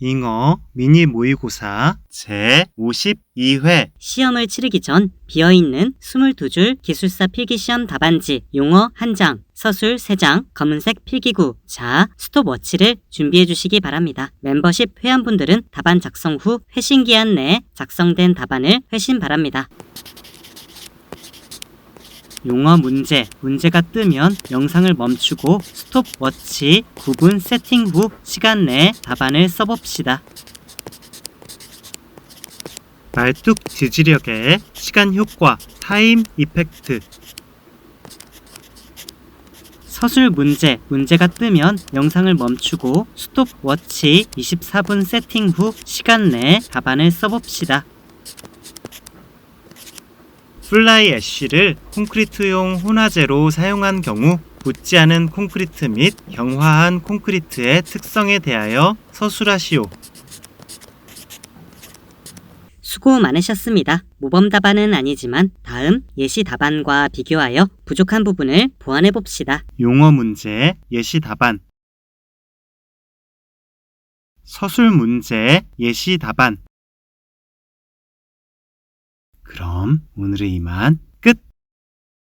잉어 미니 모의고사 제 52회 시험을 치르기 전 비어있는 22줄 기술사 필기시험 답안지, 용어 1장, 서술 3장, 검은색 필기구, 자, 스톱워치를 준비해 주시기 바랍니다. 멤버십 회원분들은 답안 작성 후 회신 기한 내에 작성된 답안을 회신 바랍니다. 용어 문제, 문제가 뜨면 영상을 멈추고 스톱워치 9분 세팅 후 시간 내에 답안을 써봅시다. 말뚝 지지력의 시간 효과 타임 이펙트 서술 문제, 문제가 뜨면 영상을 멈추고 스톱워치 24분 세팅 후 시간 내에 답안을 써봅시다. 플라이 애쉬를 콘크리트용 혼화제로 사용한 경우 붙지 않은 콘크리트 및 경화한 콘크리트의 특성에 대하여 서술하시오. 수고 많으셨습니다. 모범 답안은 아니지만 다음 예시 답안과 비교하여 부족한 부분을 보완해 봅시다. 용어 문제 예시 답안 서술 문제 예시 답안 그럼 오늘은 이만